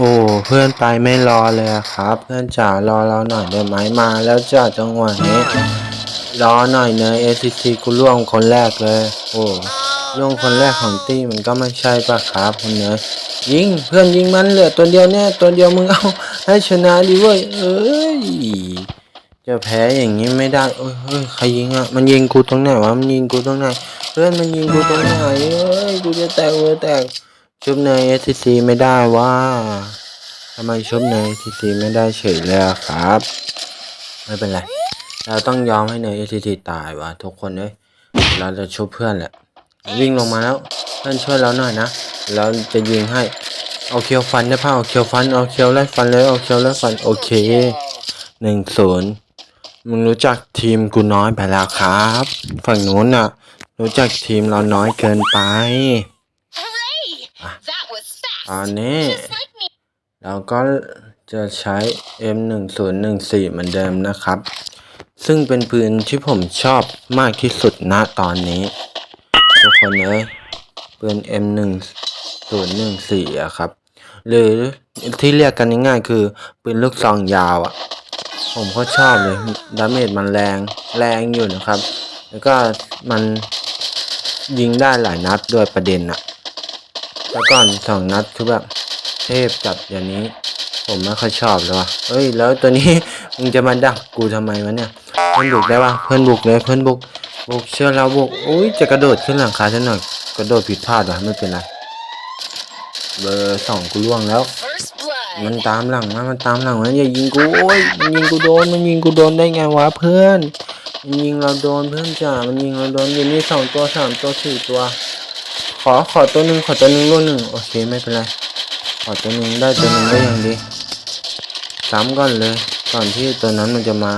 โอ้เพื่อนไปไม่รอเลยครับ เพื่อนจ๋ารอเราหน่อยได้ไหมมาแล้วจ้าจังหวะนี้รอหน่อยเนย ACC กูล่วงคนแรกเลย โอ้ล่วงคนแรกของตี้มันก็ไม่ใช่ปะครับคุณเนยยิงเพื่อนยิงมันเหลือตัวเดียวแน่ตัวเดียวมึงเอาให้ชนะดิเว้ยเอ้ยจะแพ้อย่างนี้ไม่ได้เอ้ยเฮ้ยใครยิงอะมันยิงกูตรงไหนวะมันยิงกูตรงไหนเพื่อนมันยิงกูตรงไหนเอ้ยกูจะแตกกูจะแตก ชุบเนย SCC ไม่ได้ว่าทำไมชุบเนย SCC ไม่ได้เฉยเลยอะครับ ไม่เป็นไรเราต้องยอมให้เนย SCC ตายว่ะทุกคนเลยเราจะชุบเพื่อนแหละ วิ่งลงมาแล้วเพื่อนช่วยเราหน่อยนะเราจะยิงให้เอาเคียวฟันได้ป่ะเอาเคียวฟันเอาเคียวไล่ฟันเลยเอาเคียวไล่ฟันโอเคหนึ่งศูนย์มึงรู้จักทีมกูน้อยไปแล้วครับ ฝั่งนู้นน่ะ รู้จักทีมเราน้อยเกินไป อน fast. นี้ Just like me. เราก็จะใช้ M1014 เหมือนเดิมนะครับ ซึ่งเป็นปืนที่ผมชอบมากที่สุดณตอนนี้ ทุกคนเอ้ยปืน M1014 อะครับ หรือที่เรียกกันง่ายๆคือปืนลูกซองยาวอะผมก็ชอบเลย ดาเมจมันแรงแรงอยู่นะครับ แล้วก็มันยิงได้หลายนัดด้วยประเด็นอะ แล้วก่อนสองนัดคือแบบเทพจัดอย่างนี้ ผมไม่ค่อยชอบเลยว่ะเอ้ย แล้วตัวนี้ มึงจะมาดักกูทำไมวะเนี่ย เพื่อนบุกได้ปะเพื่อนบุกเลยเพื่อนบุก บุกเชื่อเราบุกอุ้ยจะกระโดดขึ้นหลังคาซะหน่อย กระโดดผิดพลาดว่ะไม่เป็นไร เบอร์สองกูล่วงแล้ว First blood. มันตามหลังมามันตามหลังมาอย่ายิงกูโอ้ยมันยิงกูโดน มันยิงกูโดนได้ไงวะเพื่อน มันยิงเราโดนเพื่อนจ๋ามันยิงเราโดนอยู่นี่สองตัวสามตัวสี่ตัวข อขอตัวหนึ่งขอตัวหนึ่งลูกหนึ่งโอเคไม่เป็นไรขอตัวหนึ่งได้ตัวหนึ่งได้อย่างดีซ้ำก่อนเลยก่อนที่ตัวนั้นมันจะมา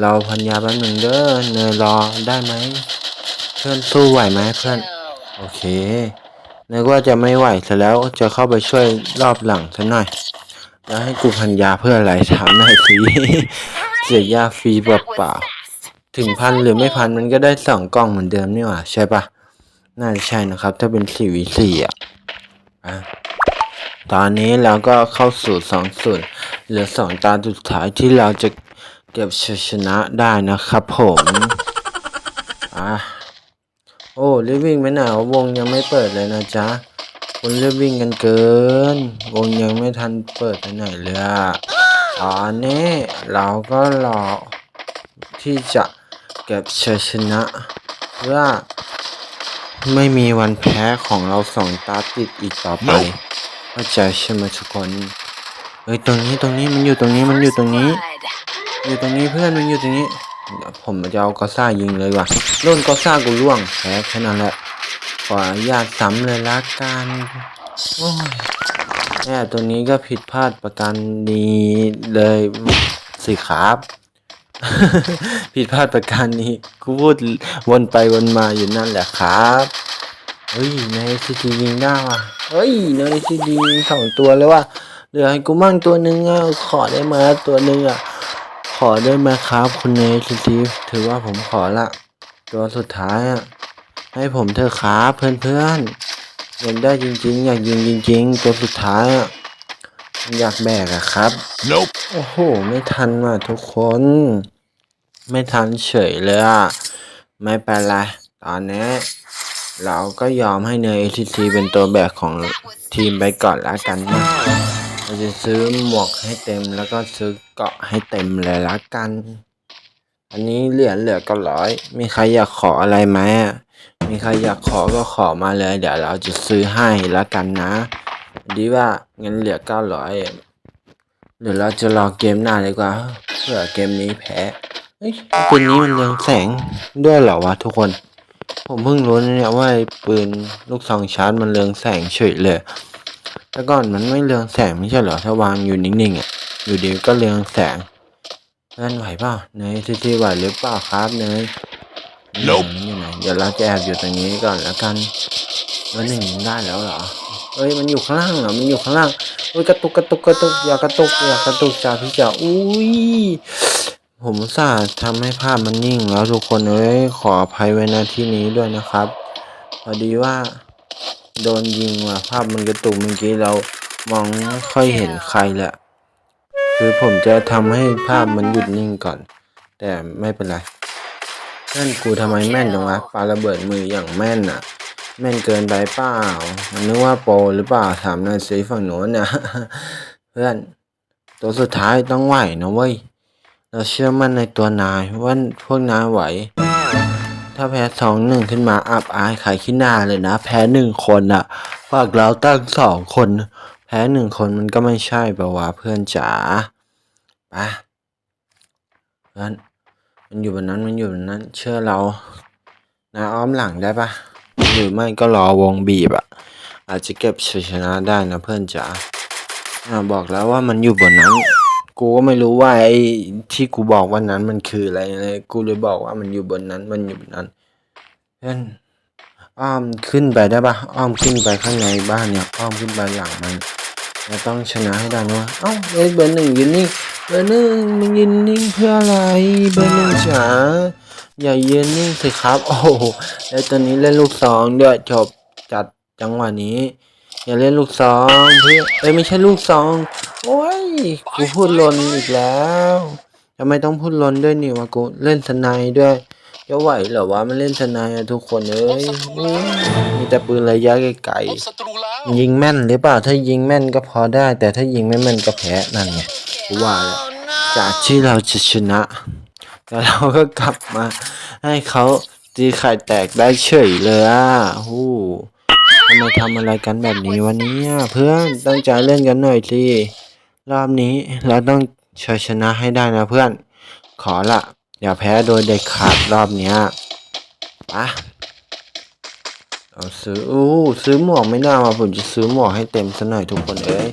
เราพันยาแป๊บหนึ่งเด้อเนยรอได้ไหมเพื่อนสู้ไหวไหมเพื่อนโอเคนึกว่าจะไม่ไหวซะแล้วจะเข้าไปช่วยรอบหลังซะหน่อย แล้วให้กูพันยาเพื่ออะไรถามหน่อยสิเสียยาฟรีเปล่าๆถึงพันหรือไม่พันมันก็ได้สองกล่องเหมือนเดิมนี่หว่าใช่ปะ น่าจะใช่นะครับ ถ้าเป็นสี่วีสี่อะตอนนี้เราก็เข้าสู่สองส่วนเหลือสองตาสุดท้ายที่เราจะเก็บชัยชนะได้นะครับผมอะโอ้รีบวิ่งไปไหนววงยังไม่เปิดเลยนะจ๊ะคุณรีบวิ่งกันเกิน วงยังไม่ทันเปิดไปไหนเลยอะตอนนี้เราก็รอที่จะเก็บชัยชนะเพื่อ ไม่มีวันแพ้ของเราสองตาติดอีกต่อไปเข้าใจใช่ไหมทุกคนเฮ้ยตรงนี้ตรงนี้มันอยู่ตรงนี้มันอยู่ตรงนี้ Blood. อยู่ตรงนี้เพื่อนมันอยู่ตรงนี้เดี๋ยวผมจะเอากอซ่ายิงเลยว่ะโดนกอซ่ากูล่วงแพ้แค่นั้นแหละขออนุญาตซ้ำเลยละกันโอ้ยแม่ตัวนี้ก็ผิดพลาดประการนี้เลยสิครับ ผิดพลาดประการนี้กูพูดวนไปวนมาอยู่นั่นแหละครับเฮ้ยในซีดียิงได้ว่ะเฮ้ยในซีดียิงสองตัวเลยว่ะเหลือให้กูมั่งตัวหนึ่งอะขอได้มาตัวหนึ่งอะขอได้ไหมครับคุณเนสตีฟถือว่าผมขอละตัวสุดท้ายอะให้ผมเถอะครับเพื่อนๆอยากได้จริงๆ อยากยิงจริง ๆ ตัวสุดท้ายอะอยากแบกอะครับ Nope. โอ้โห ไม่ทันว่ะทุกคน ไม่ทันเฉยเลยอะ ไม่เป็นไร ตอนนี้ เราก็ยอมให้เนย ACC เป็นตัวแบกของทีมไปก่อนละกันนะเราจะซื้อหมวกให้เต็มแล้วก็ซื้อเกาะให้เต็มเลยละกัน อันนี้เหลือเหลือก็ร้อย มีใครอยากขออะไรไหมอะมีใครอยากขอก็ขอมาเลย เดี๋ยวเราจะซื้อให้ละกันนะ ดีว่าเงินเหลือเก้าร้อยเดี๋ยวเราจะรอเกมหน้าดีกว่า เผื่อเกมนี้แพ้ เฮ้ยปืนนี้มันเรืองแสงด้วยเหรอวะทุกคน ผมเพิ่งรู้นะเนี่ยว่าไอ้ปืนลูกซองชาร์จมันเรืองแสงเฉยเลย แต่ก่อนมันไม่เรืองแสงไม่ใช่เหรอถ้าวางอยู่นิ่งๆอะอยู่ดีก็เรืองแสงเล่นไหวเปล่าเนยทีทีไหวหรือเปล่าครับเนย Nope มันอยู่ไหนเดี๋ยวเราจะแอบอยู่ตรงนี้ก่อนแล้วกันวันหนึ่งได้แล้วเหรอเอ้ยมันอยู่ข้างล่างเหรอมันอยู่ข้างล่างเอ้ยกระตุกกระตุกกระตุกอย่ากระตุกอย่ากระตุกจ้าพี่จ๋าอุ้ย ผมอุตสาห์ทำให้ภาพมันนิ่งแล้วทุกคนเอ้ยขออภัยไว้ณที่นี้ด้วยนะครับพอดีว่าโดนยิงว่ะภาพมันกระตุกเมื่อกี้เรามองไม่ค่อยเห็นใครแหละคือผมจะทำให้ภาพมันหยุดนิ่งก่อน แต่ไม่เป็นไรเพื่นกูทำไมแม่นจังวะปาระเบิดมืออย่างแม่นอะแม่นเกินไปเปล่ามันนึกว่าโปรหรือเปล่าถามน่อยสิฝั่งโน้นนี่ยเพื่อนตัวสุดท้ายต้องไหวนะเว้ย เราเชื่อมั่นในตัวนายว่าพวกนายไหว ถ้าแพ้สองหนึ่งขึ้นมาอับอายขายขี้หน้าเลยนะ แพ้หนึ่งคนอะฝากเราตั้งสองคน แพ้หนึ่งคนมันก็ไม่ใช่ปะวะเพื่อนจ๋าไปเพื่อนมันอยู่บนนั้นมันอยู่บนนั้น เชื่อเรานาอ้อมหลังได้ปะหรือไม่ก็รอวงบีบอะอาจจะเก็บชัยชนะได้นะเพื่อนจ๋าบอกแล้วว่ามันอยู่บนนั้น กูก็ไม่รู้ว่าไอ้ที่กูบอกวันนั้นมันคืออะไรเลยกูเลยบอกว่ามันอยู่บนนั้น มันอยู่บนนั้นเพื่อนอ้อมขึ้นไปได้ปะอ้อมขึ้นไปข้างในบ้านเนี่ยอ้อมขึ้นไปหลังมันเราต้องชนะให้ได้นะเอ้าเอ้ยเบอร์หนึ่งยืนนิ่งเบอร์หนึ่งมึงยืนนิ่งเพื่ออะไรเบอร์หนึ่งจ๋าอย่ายืนนิ่งสิครับ โอ้แล้วตอนนี้เล่นลูกสองด้วยจบจัดจังหวะนี้ อย่าเล่นลูกสองพื่เอ้ยไม่ใช่ลูกสองโอ้ยกูพูดลนอีกแล้วทำไมต้องพูดลนด้วยนี่วะกูเล่นสนด์ด้วยจะไหวเหรอวะมันเล่นสนด์อะทุกคนเอ้ยมีแต่ปืนระยะไกลๆยิงแม่นหรือเปล่าถ้ายิงแม่นก็พอได้ แต่ถ้ายิงไม่แม่นก็แพ้นั่นไงกูว่าแล้วจากที่เราจะชนะ แต่เราก็กลับมาให้เขาตีไข่แตกได้เฉยเลยอะฮู้ำไมทำอะไรกันแบบนี้วันนี้เพื่อนตั้งใจเล่นกันหน่อยสิรอบนี้เราต้องชัยชนะให้ได้นะเพื่อน ขอละอย่าแพ้โดยเด็ดขาดรอบเนี้ยปะเอาซื้ออู้ซื้อหมวกไม่ได้ว่ะผมจะซื้อหมวกให้เต็มซะหน่อยทุกคนเอ้ย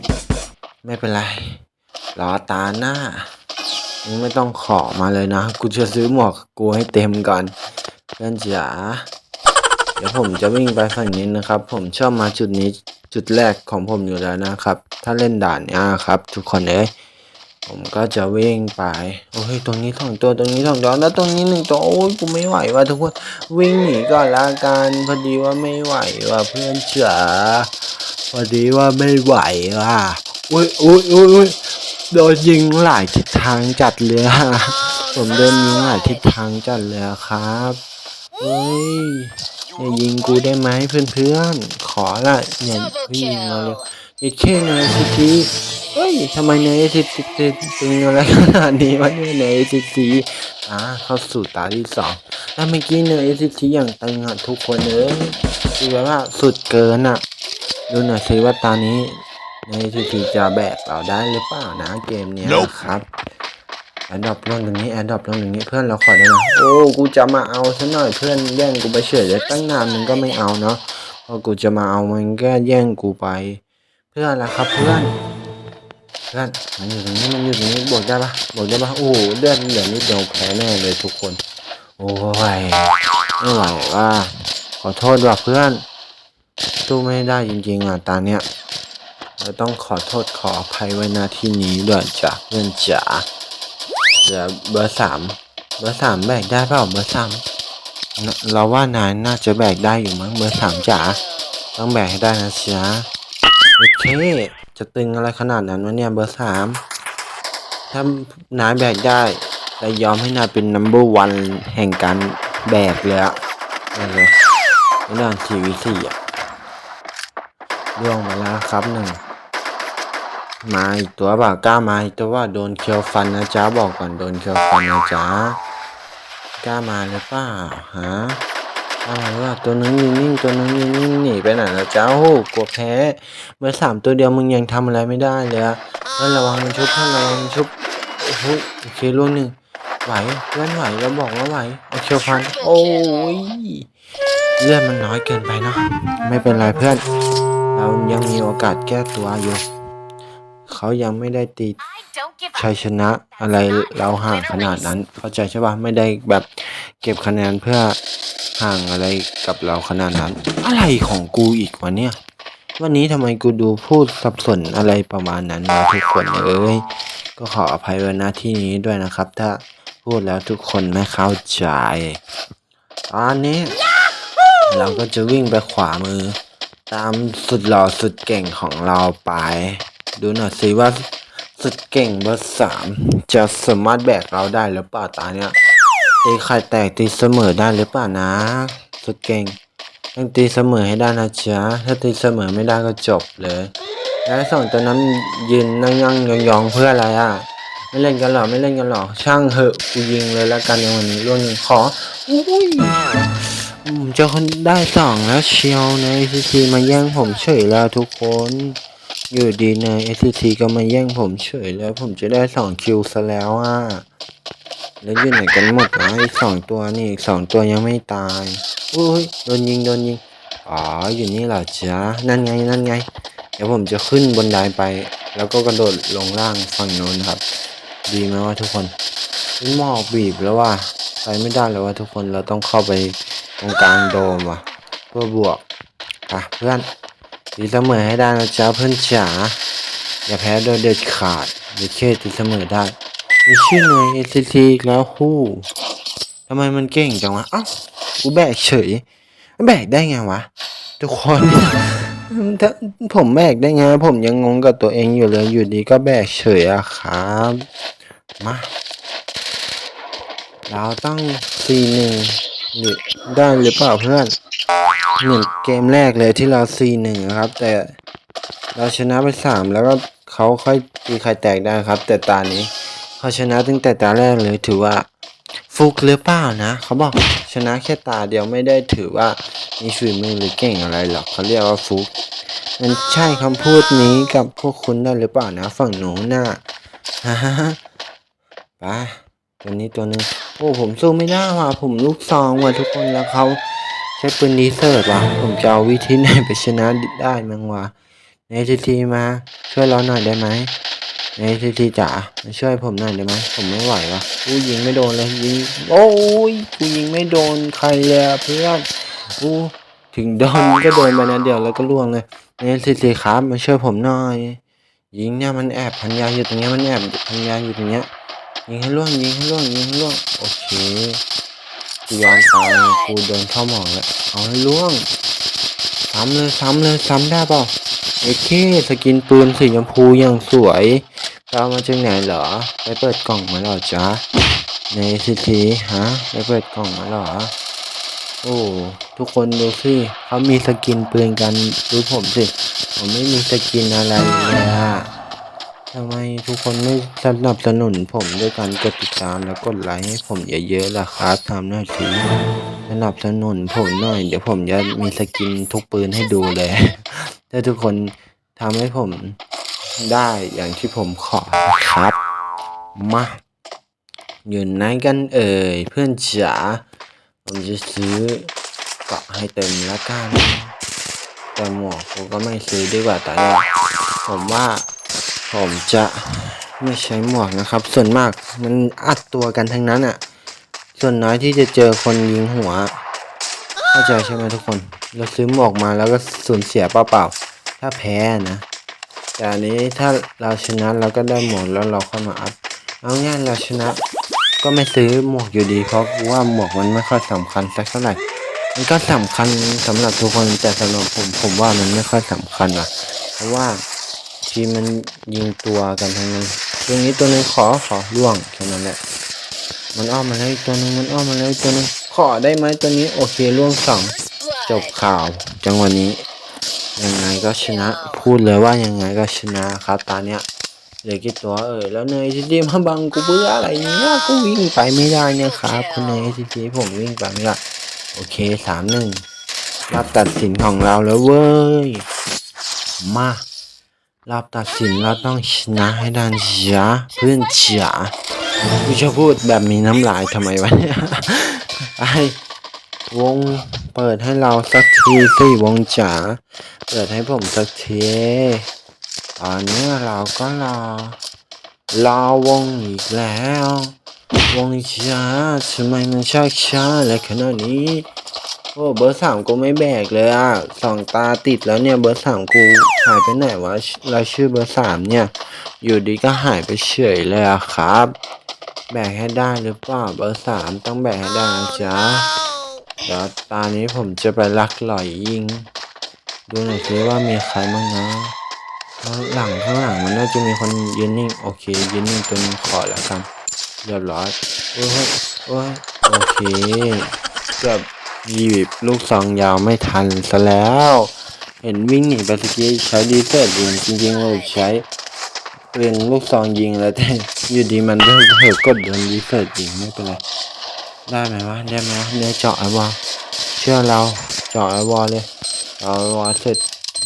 ไม่เป็นไรรอตาหน้ามึงไม่ต้องขอมาเลยนะ กูจะซื้อหมวกกูให้เต็มก่อนเพื่อนจ๋า ดี๋ยวผมจะวิ่งไปฝั่งนี้นะครับ ผมชอบมาจุดนี้จุดแรกของผมอยู่แล้วนะครับ ถ้าเล่นด่านเนี้ยครับ ทุกคนเอ้ยผมก็จะวิ่งไปโอ้ยตรงนี้สองตัวตรงนี้สองตัวแล้วตรงนี้หนึ่งตัวโอ้ยกูไม่ไหวว่ะทุกคนวิ่งหนีก่อนละกันพอดีว่าไม่ไหวว่ะเพื่อนจ๋าพอดีว่าไม่ไหวว่ะอุ้ยอุ้ยอุ้ยอุ้ยโดนยิงหลายทิศทางจัดเลยอะผมโดนยิงหลายทิศทางจัดเลยอะครับเฮ้ย อย่ายิงกูได้ไหมเพื่อนๆ ขอละอย่าพี่ยิงมาเลย kill. อีกแค่ในซีซีเฮ้ยทำไมในซีซีตึงอะไรขนาดนี้วะเนี่ยในซีซีอ่าเข้าสู่ตาที่สองแล้วเมื่อกี้ในซีซีอย่างตึงอะทุกคนเอ้ยคือแบบว่าสุดเกินอะ ดูหน่อยสิว่าตอนนี้ในซีซีจะแบกเราได้หรือเปล่านะเกมเนี้ยครับ แอดดอปลงตรงนี้แอดดอปลงตรงนี้เพื่อนเราขอได้ไหมโอ้กูจะมาเอาซะหน่อยเพื่อนแย่งกูไปเฉยเลยตั้งนานมึงก็ไม่เอาเนาะพอกูจะมาเอามันก็แย่งกูไป เพื่อนละครับเพื่อนเพื่อนมันอยู่ตรงนี้มันอยู่ตรงนี้บวกได้ปะบวกได้ปะโอ้เลือดเหลือนิดเดียวแพ้แน่เลยทุกคน โอ้ยไม่ไหวว่าขอโทษว่ะเพื่อนสู้ไม่ได้จริงๆอะตาเนี้ยเราต้องขอโทษขออภัยไว้นาที่นี้ด้วยจ้ะเพื่อนจ๋า เหลือเบอร์สามเบอร์สามแบกได้เปล่าเบอร์สามเราว่านายน่าจะแบกได้อยู่มั้งเบอร์สามจ๋าต้องแบกให้ได้นะจ๊ะโอเคจะตึงอะไรขนาดนั้นวะเนี่ยเบอร์สามถ้านายแบกได้แต่ยอมให้นายเป็น number one แห่งการแบกเลยอะนั่นเลยในด่านทีวีสี่อะล่วงมาแล้วครับหนึ่ง มาอีกตัวเปล่ากล้ามาอีกตัวว่าโดนเคียวฟันนะจ๊ะบอกก่อนโดนเคียวฟันนะจ๊ะกล้ามาหรือเปล่าฮะอะไรวะตัวนึงนิ่งๆตัวนึงนิ่งๆหนีไปไหนแล้วจ้าโอ้กลัวแพ้เมื่อสามตัวเดียวมึงยังทำอะไรไม่ได้เลยอะเพื่อนระวังมันชุบเพื่อนระวังมันชุบโอ้โหโอเคล่วงหนึ่งไหวเพื่อนไหวแล้วบอกว่าไหวโอเคพันโอ้ยเลือดมันน้อยเกินไปเนาะไม่เป็นไรเพื่อน เรายังมีโอกาสแก้ตัวอยู่ เขายังไม่ได้ตี I don't give ชัย up. ชนะอะไรเราห่างขนาดนั้น เข้าใจใช่ปะไม่ได้แบบเก็บคะแนนเพื่อห่างอะไรกับเราขนาดนั้น อะไรของกูอีกวะเนี่ย วันนี้ทำไมกูดูพูดสับสนอะไรประมาณนั้นนะทุกคนเอ้ยก็ขออภัยไว้ณที่นี้ด้วยนะครับ ถ้าพูดแล้วทุกคนไม่เข้าใจตอนนี้ เราก็จะวิ่งไปขวามือ ตามสุดหล่อสุดเก่งของเราไป ดูหน่อยสิว่าสุดเก่งเบอร์สามจะสามารถแบกเราได้หรือเปล่าตาเนี้ยตีไข่แตกตีเสมอได้หรือเปล่านะ สุดเก่งต้องตีเสมอให้ได้นะจ๊ะถ้าตีเสมอไม่ได้ก็จบเลยแล้วไอ้สองตัวนั้นยืนนั่งนั่งยองยองเพื่ออะไรอะไม่เล่นกันหรอไม่เล่นกันหรอช่างเหอะกูยิงเลยแล้วกันในวันนี้ร่วงหนึ่งขออุ้ยอืมเจ้าคนได้สองแล้วเชียวใน ACT มาแย่งผมเฉยแล้วทุกคน อยู่ดีใน ACT ก็มาแย่งผมเฉยแล้วผมจะได้สองคิวซะแล้วอะ แล้วอยู่ไหนกันหมดวะอีกสองตัวนี่อีกสองตัวยังไม่ตายอุ้ยโดนยิงโดนยิง อ๋ออยู่นี่เหรอจ๊ะนั่นไงนั่นไง เดี๋ยวผมจะขึ้นบนไดไป แล้วก็กระโดดลงล่างฝั่งโน้นครับ ดีไหมว่าทุกคนหมอกบีบแล้วว่าไปไม่ได้แล้วว่าทุกคนเราต้องเข้าไปตรงกลางโดมว่ะ เพื่อบวกอะเพื่อน ตีเสมอให้ได้นะจ๊ะเพื่อนจ๋าอย่าแพ้โดยเด็ดขาดเด็ดเคตีเสมอได้มีชื่อหน่วย ACT อีแล้วฮู้ทำไมมันเก่งจังวะเอ้ากูแบกเฉยแบกได้ไงวะ ทุกคนถ้าผมแบกได้ไง ผมยังงงกับตัวเองอยู่เลยอยู่ดีก็แบกเฉยอะครับมาเราต้องซีหนึ่ง หรือได้หรือเปล่าเพื่อนเหมือนเกมแรกเลยที่เราซีหนึ่งครับ แต่เราชนะไปสามแล้วก็เขาค่อยตีใครแตกได้ครับ แต่ตานี้เขาชนะตั้งแต่ตาแรกเลยถือว่า ฟุกหรือเปล่านะเขาบอกชนะแค่ตาเดียวไม่ได้ถือว่ามีฝีมือหรือเก่งอะไรหรอกเขาเรียกว่าฟุกมันใช่คำพูดนี้กับพวกคุณได้หรือเปล่านะ ฝั่งหนูหน่ะฮ่าฮ่าฮ่าไปตัวนี้ตัวหนึง อ้ผมสู้ไม่ได้ว่ะผมลูกซองว่ะทุกคนแล้วเขาใช้ปืนดีเซอร์ว่ะผมจะเอาวิธีไหนไปชนะได้มั้งวะในทีทีมาช่วยเราหน่อยได้ไหมในทีทีจ๋ามาช่วยผมหน่อยได้ไหมผมไม่ไหววะกูยิงไม่โดนเลยยิงโอ้ยกูยิงไม่โดนใครเลยเพื่อนกูถึงโดนก็โดนไปนะเดียวแล้วก็ล่วงเลยในทีทีครับมาช่วยผมหน่อยยิงเนี่ยมันแอบพันยาอยู่ตรงเนี้ยมันแอบพันยาอยู่ตรงเนี้ย ยิงให้ล่วงยิงให้ล่วงยิงให้ล่วงโอเคกูยอมตายกูเดินเข้าหมองแล้วเอาให้ล่วงซ้ำเลยซ้ำเลยซ้ำได้เปล่าโอเคสกินปืนสีชมพูอย่างสวยไปเอามาจากไหนเหรอไปเปิดกล่องมาเหรอจ๊ะในซีทีฮะไปเปิดกล่องมาเหรอโอ้ทุกคนดูสิเขามีสกินปืนกันดูผมสิผมไม่มีสกินอะไรเลยอะ ทำไมทุกคนไม่สนับสนุนผมด้วยการกดติดตามแล้วกดไลค์ให้ผมเยอะๆล่ะครับทำหน้าที่สนับสนุนผมหน่อย เดี๋ยวผมจะมีสกินทุกปืนให้ดูเลย ถ้าทุกคนทำให้ผมได้อย่างที่ผมขอครับ มาอยู่ไหนกันเอ่ยเพื่อนจ๋าผมจะซื้อเกาะให้เต็มแล้วกันแต่หมวกผมก็ไม่ซื้อดีกว่าแต่เนี่ยผมว่า ผมจะไม่ใช้หมวกนะครับ ส่วนมากมันอัดตัวกันทั้งนั้นอะ ส่วนน้อยที่จะเจอคนยิงหัวเข้าใจใช่ไหมทุกคน เราซื้อหมวกมาแล้วก็สูญเสียเปล่าๆถ้าแพ้นะแต่อันนี้ถ้าเราชนะเราก็ได้หมวกแล้วเราค่อยมาอัพเอาง่ายเราชนะ ก็ไม่ซื้อหมวกอยู่ดีเพราะว่าหมวกมันไม่ค่อยสำคัญสักเท่าไหร่มันก็สำคัญสำหรับทุกคนแต่สำหรับผมผมว่ามันไม่ค่อยสำคัญอะเพราะว่า ทีมมันยิงตัวกันทั้งนั้นตัวนี้ตัวนึงขอขอล่วงแค่นั้นแหละ มันอ้อมมาแล้วอีกตัวนึงมันอ้อมมาแล้วอีกตัวนึงขอได้ไหมตัวนี้โอเคล่วงสองจบข่าวจังหวะนี้ ยังไงก็ชนะ พูดเลยว่ายังไงก็ชนะครับตาเนี้ยเหลือกี่ตัวเอ่ยแล้วเนยทีทีมาบังกูเพื่ออะไรเนี่ยกูวิ่งไปไม่ได้เนี่ยครับคุณเนยทีทีผมวิ่งไปไม่ได้โอเคสามหนึ่งรับตัดสินของเราแล้วเว้ยมา รับตัดสินเราต้องชนะให้ได้จ้ะเพื่อนจ๋ากูจะพูดแบบมีน้ำลายทำไมวะเนี่ยไอวงเปิดให้เราสักทีสิวงจ๋าเปิดให้ผมสักทีตอนนี้เราก็รอรอวงอีกแล้ว วงจ๋าทำไมมันช้าช้าๆอะขนาดนี้ โอ้เบอร์สามกูไม่แบกเลยอะสองตาติดแล้วเนี่ยเบอร์สามกูหายไปไหนวะเราชื่อเบอร์สามเนี่ย อยู่ดีก็หายไปเฉยเลยอะครับ แบกให้ได้หรือเปล่าเบอร์สามต้องแบกให้ได้นะจ๊ะเดี๋ยวตานี้ผมจะไปลักหล่อยยิง ดูหน่อยสิว่ามีใครบ้างนะข้างหลังข้างหลังมันน่าจะมีคนยืนนิ่งโอเคยืนนิ่งตัวนี้ขอแล้วกันเรียบร้อยโอ้ยโอ้ยโอเคเกือบ ยีบลูกซองยาวไม่ทันซะแล้ว เห็นวิ่งหนีไปสกี้ใช้ดีเซอร์ยิงจริงๆเราใช้เป็นลูกซองยิงแล้วแต่อยู่ดีมันเพิ่เผลอกดโดนดีเซอร์ยิงไม่เป็นไรได้ไหมวะได้ไหมวะเนี่ยเจาะไอวอลเชื่อเราเจาะไอวอลเลยเอาไอวอลเสร็จ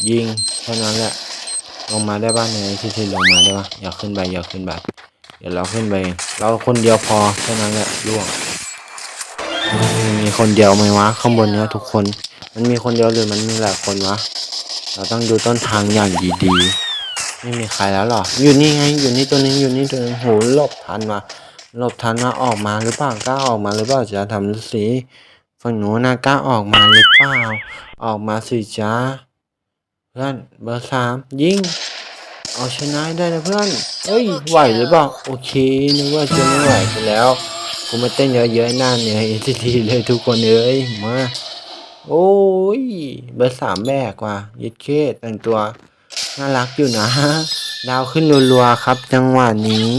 ยิงแค่นั้นแหละลงมาได้บ้านในที่ที่ลงมาได้ปะอย่าขึ้นไปอย่าขึ้นไปเดี๋ยวเราขึ้นไปเองเราคนเดียวพอแค่นั้นแหละล่วง มีคนเดียวไหมวะข้างบนเนี้ยทุกคน มันมีคนเดียวหรือมันมีหลายคนวะ เราต้องดูต้นทางอย่างดีๆ ไม่มีใครแล้วหรอ อยู่นี่ไง อยู่นี่ตัวนึงอยู่นี่ตัวนึงโหหลบทันวะหลบทันมาออกมาหรือเปล่ากล้าออกมาหรือเปล่าจะทำฤาษีฝั่งหนูนะกล้าออกมาหรือเปล่า ออกมาสิจ้าเพื่อนเบอร์สามยิงเอาชนะได้นะเพื่อนเอ้ยไหวหรือเปล่าโอเคนึกว่าจะไม่ไหวไปแล้ว กูมาเต้นเยอะๆหน้าเหนื่อยทีทีเลยทุกคนเอ้ยมาโอ้ยเบอร์สามแม่กว่ายึดเคแต่งตัว น่ารักอยู่นะ ดาวขึ้นรัวๆครับ จังหวะนี้